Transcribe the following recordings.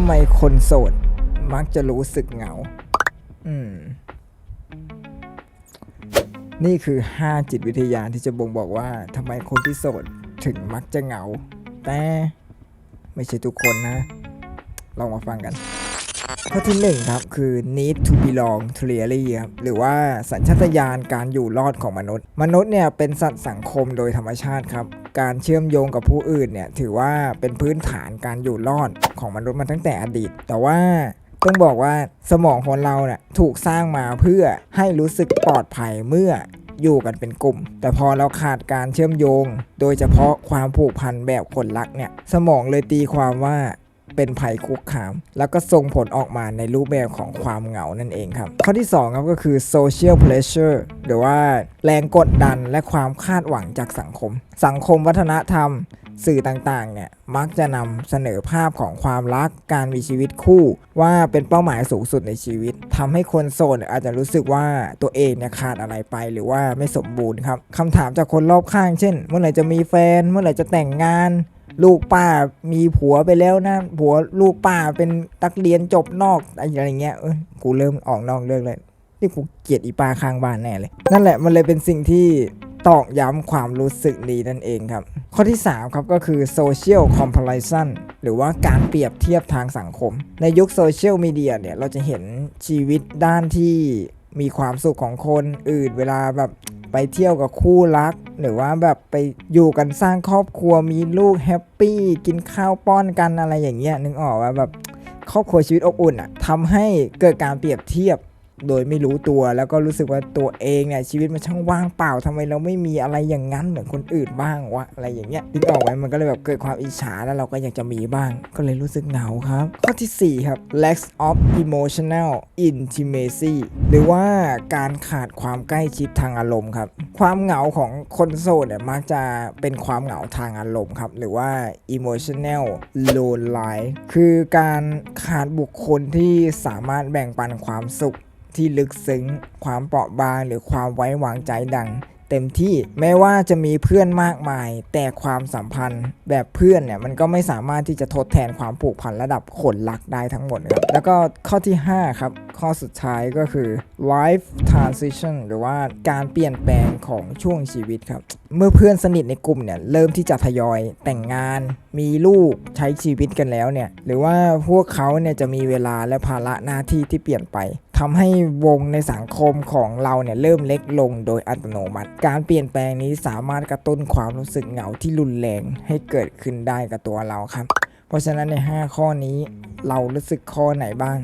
ำไมคนโสด มักจะรู้สึกเหงา อืม นี่คือ 5 จิตวิทยาที่จะบ่งบอกว่าทำไมคนที่โสดถึงมักจะเหงา แต่ไม่ใช่ทุกคนนะ ลองมาฟังกัน ข้อที่1ครับคือ need to belong to really ครับหรือว่าสัญชาตญาณการอยู่รอดของมนุษย์ มนุษย์เนี่ยเป็นสัตว์สังคมโดยธรรมชาติครับ การเชื่อมโยงกับผู้อื่นเนี่ยถือว่าเป็นพื้นฐานการอยู่รอดของมนุษย์มาตั้งแต่อดีต แต่ว่าต้องบอกว่าสมองของเราเนี่ยถูกสร้างมาเพื่อให้รู้สึกปลอดภัยเมื่ออยู่กันเป็นกลุ่ม แต่พอเราขาดการเชื่อมโยง โดยเฉพาะความผูกพันแบบคนรักเนี่ย สมองเลยตีความว่า เป็นภัยคุกคาม แล้วก็ส่งผลออกมาในรูปแบบของความเหงานั่นเองครับ ข้อที่ 2 ครับก็คือ social pressure หรือว่าแรงกดดันและความคาดหวังจากสังคม สังคมวัฒนธรรมสื่อต่างๆ เนี่ย มักจะนำเสนอภาพของความรัก การมีชีวิตคู่ ว่าเป็นเป้าหมายสูงสุดในชีวิตทำให้คนโสดอาจจะรู้สึกว่าตัวเองเนี่ยขาดอะไรไปหรือว่าไม่สมบูรณ์ครับคำถามจากคนรอบข้าง เช่น เมื่อไหร่จะมีแฟน เมื่อไหร่จะแต่งงาน ลูกป้ามีผัวไปแล้วนะ ผัวลูกป้าเป็นตักเรียนจบนอกอะไรเงี้ยเอ้ยกูเริ่มออกนอกเรื่องเลยนี่กูเกลียดอีป้าข้างบ้านแน่เลย นั่นแหละมันเลยเป็นสิ่งที่ตอกย้ำความรู้สึกนี้นั่นเองครับ ข้อที่ 3 ครับก็คือ social comparison หรือว่าการเปรียบเทียบทางสังคม ในยุคโซเชียลมีเดียเนี่ย เราจะเห็นชีวิตด้านที่มีความสุขของคนอื่นเวลาแบบ ไปเที่ยวกับคู่รัก หรือว่าแบบไปอยู่กันสร้างครอบครัวมีลูกแฮปปี้กินข้าวป้อนกันอะไรอย่างเงี้ยนึกออกว่าแบบครอบครัวชีวิตอบอุ่นอะทำให้เกิดการเปรียบเทียบ โดยไม่รู้ตัวแล้วก็รู้สึกว่าตัวเองเนี่ยชีวิตมันช่างว่างเปล่าทำไมเราไม่มีอะไรอย่างนั้นเหมือนคนอื่นบ้างวะอะไรอย่างเงี้ยนึกออกไหมมันก็เลยแบบเกิดความอิจฉาแล้วเราก็อยากจะมีบ้าง ก็เลยรู้สึกเหงาครับ ข้อทีสี่ 4 ครับ lack of emotional intimacy หรือว่าการขาดความใกล้ชิดทางอารมณ์ครับ ความเหงาของคนโสดเนี่ยมักจะเป็นความเหงาทางอารมณ์ครับหรือว่า emotional lonely คือการขาดบุคคลที่สามารถแบ่งปันความสุข ที่ลึกซึ้ง ความเปราะบางหรือความไว้วางใจดัง เต็มที่แม้ว่าจะมีเพื่อนมากมาย แต่ความสัมพันธ์แบบเพื่อนเนี่ยมันก็ไม่สามารถที่จะทดแทนความผูกพันระดับคนรักได้ทั้งหมดครับแล้วก็ข้อที่ 5 ครับ ข้อสุดท้ายก็คือ life transition หรือว่าการเปลี่ยนแปลงของช่วงชีวิตครับ เมื่อเพื่อนสนิทในกลุ่มเนี่ยเริ่มที่จะทยอยแต่งงาน มีลูกใช้ชีวิตกันแล้วเนี่ยหรือว่าพวกเขาเนี่ยจะมีเวลาและภาระหน้าที่ที่เปลี่ยนไป ทำให้วงในสังคมของเราเนี่ยเริ่มเล็กลงโดยอัตโนมัติ การเปลี่ยนแปลงนี้สามารถกระตุ้นความรู้สึกเหงาที่รุนแรงให้เกิดขึ้นได้กับตัวเราครับ เพราะฉะนั้นใน 5 ข้อนี้เรารู้สึกข้อไหนบ้าง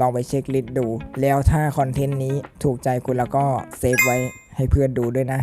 ลองไปเช็คลิสต์ดู แล้วถ้าคอนเทนต์นี้ถูกใจคุณแล้วก็เซฟไว้ให้เพื่อนดูด้วยนะ